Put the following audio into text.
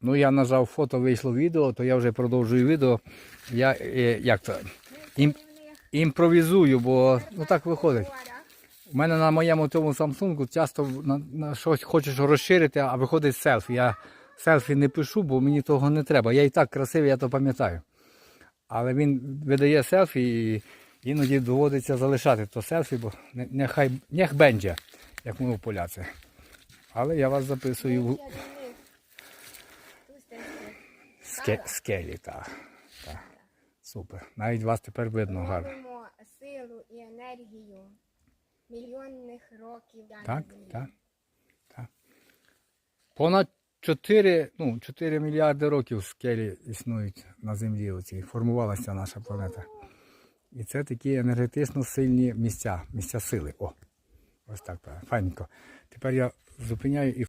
Ну, я нажав фото, вийшло відео, то я вже продовжую відео. Я е, як це? Ім, імпровізую, бо ну так виходить. У мене на моєму тому Samsung часто на, на щось хочеш розширити, а виходить селфі. Я селфі не пишу, бо мені того не треба. Я і так красивий, я то пам'ятаю. Але він видає селфі і іноді доводиться залишати то селфі, бо нехай нех бенджа, як у поляці. Але я вас записую ske- скелі. Так, так. Супер. Навіть вас тепер видно гарно. Робимо силу і енергію мільйонних років. Так, так, так. Понад 4, ну, 4 мільярди років скелі існують на землі. Оці. Формувалася наша планета. І це такі енергетично сильні місця, місця сили. О, ось так, файненько. Тепер я зупиняю і